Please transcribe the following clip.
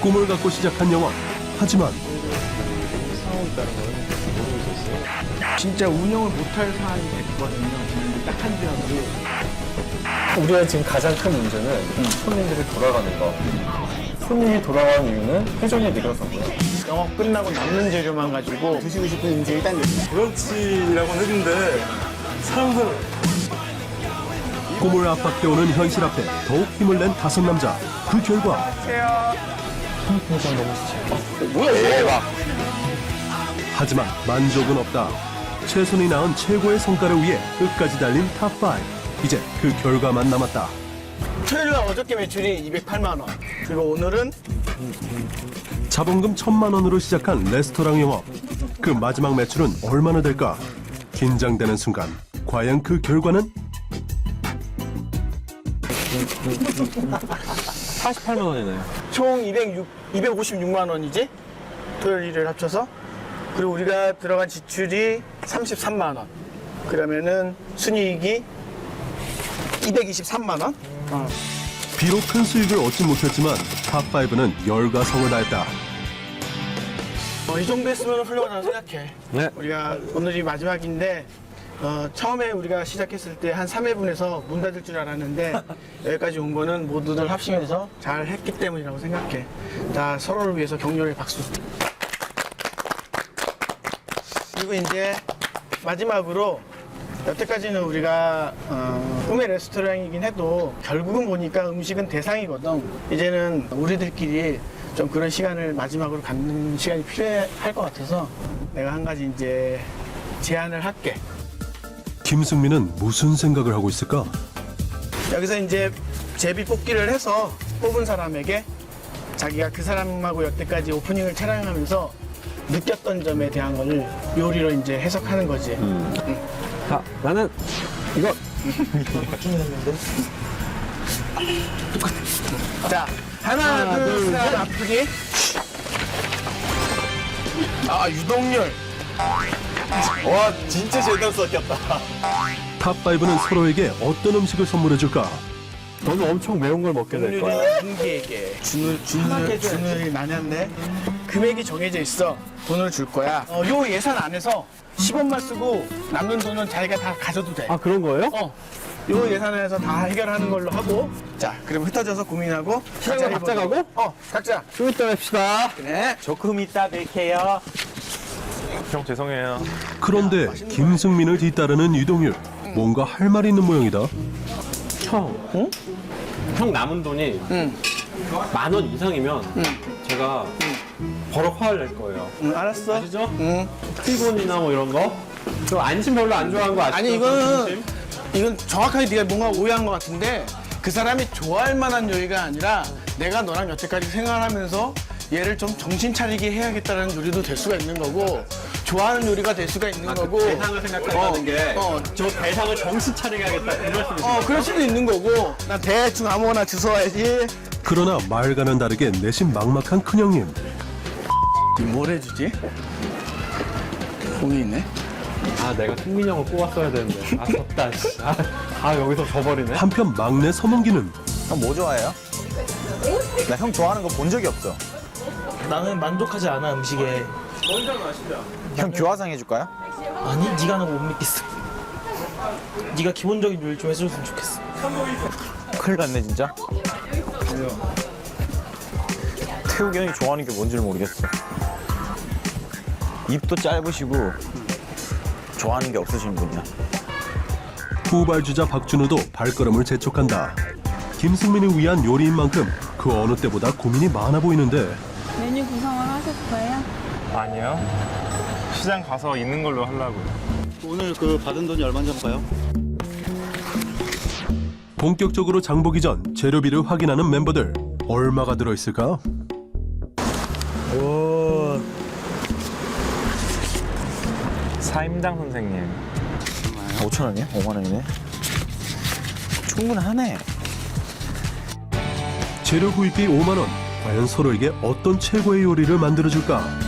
꿈을 갖고 시작한 영화. 하지만 진짜 운영을 못할 사안이 됐거든요. 딱한 주라도. 우리가 지금 가장 큰 문제는 손님들이 돌아가는 거. 손님이 돌아가는 이유는 회전이 늘어서고요. 영업 끝나고 남는 재료만 가지고 드시고 싶은 음식 일단 브런치라고 했는데 사람들 꿈을 압박해오는 현실 앞에 더욱 힘을 낸 다섯 남자. 그 결과 하지만 만족은 없다. 최선이 낳은 최고의 성과를 위해 끝까지 달린 탑5. 이제 그 결과만 남았다. 토요일 날 어저께 매출이 208만 원. 그리고 오늘은 자본금 천만 원으로 시작한 레스토랑 영업. 그 마지막 매출은 얼마나 될까? 긴장되는 순간. 과연 그 결과는? 48만 원이네요. 총 206, 256만 원이지? 토요일 일을 합쳐서. 그리고 우리가 들어간 지출이 33만 원. 그러면은 순이익이 223만 원? 어. 비록 큰 수익을 얻지 못했지만 탑5는 열과 성을 다했다. 어, 이 정도 했으면 훌륭하다고 생각해. 네. 우리가 오늘이 마지막인데 어, 처음에 우리가 시작했을 때 한 3회분에서 문 닫을 줄 알았는데 여기까지 온 거는 모두들 합심해서 잘 했기 때문이라고 생각해. 다 서로를 위해서 격려의 박수. 그리고 이제 마지막으로 여태까지는 우리가 어, 꿈의 레스토랑이긴 해도 결국은 보니까 음식은 대상이거든. 이제는 우리들끼리 좀 그런 시간을 마지막으로 갖는 시간이 필요할 것 같아서 내가 한 가지 이제 제안을 할게. 김승민은 무슨 생각을 하고 있을까? 여기서 이제 제비 뽑기를 해서 뽑은 사람에게 자기가 그 사람하고 여태까지 오프닝을 촬영하면서 느꼈던 점에 대한 걸 요리로 이제 해석하는 거지. 자, 나는 이거 자, 하나, 둘, 셋, 아프기. 아, 유동열. 와 진짜 제대로 썼겠다. 탑5는 서로에게 어떤 음식을 선물해줄까? 너는 엄청 매운 걸 먹게 될 거야. 훈기에게 준을, 준을, 준을 나는데 금액이 정해져 있어. 돈을 줄 거야. 어, 요 예산 안에서 10원만 쓰고 남는 돈은 자기가 다 가져도 돼. 아 그런 거예요? 어. 요 예산에서 다 해결하는 걸로 하고 자 그럼 흩어져서 고민하고 시작은 각자. 가고? 어 각자 좀 이따 뵙시다. 그래 조금 이따 뵐게요. 형 죄송해요. 그런데 김승민을 뒤따르는 유동률. 뭔가 할 말이 있는 모양이다. 형, 형 남은 돈이 응. 만 원 이상이면 제가 버럭 화를 낼 거예요. 응 알았어 아시죠? 응 피곤이나 뭐 이런 거. 저 안심 별로 안 좋아하는 거 아시죠? 아니 이거는 안심? 이건 정확하게 네가 뭔가 오해한 것 같은데 그 사람이 좋아할 만한 요리가 아니라 내가 너랑 여태까지 생활하면서 얘를 좀 정신 차리게 해야겠다는 요리도 될 수가 있는 거고 좋아하는 요리가 될 수가 있는 거고 대상을 생각한다는 어, 게. 어, 저 대상을 정신 차리게 하겠다. 이런 말씀이시죠? 어 그럴 수도 있는 거고 나 대충 아무거나 주워야지 그러나 말과는 다르게 내심 막막한 큰형님. 뭘 해주지? 공이 있네 아 내가 승민이 형을 뽑았어야 되는데. 아 졌다. 씨. 아, 아 여기서 져버리네. 한편 막내 서문기는 형 뭐 좋아해요? 나 형 좋아하는 거 본 적이 없어. 나는 만족하지 않아 음식에 형 교화상 해줄까요? 아니 네가 하는 거 못 믿겠어 네가 기본적인 요리 좀 해줬으면 좋겠어 큰일 났네 진짜. 태욱이 형이 좋아하는 게 뭔지를 모르겠어. 입도 짧으시고 좋아하는 게 없으신 분이야. 후발주자 박준우도 발걸음을 재촉한다. 김승민을 위한 요리인 만큼 그 어느 때보다 고민이 많아 보이는데 메뉴 구성을 하셨어요? 아니요. 시장 가서 있는 걸로 하려고요. 오늘 그 받은 돈이 얼마인지 한번 봐요. 본격적으로 장보기 전 재료비를 확인하는 멤버들 얼마가 들어있을까? 사임장 선생님. 5천 원이야? 5만 원이네. 충분하네. 재료 구입비 5만 원. 과연 서로에게 어떤 최고의 요리를 만들어줄까?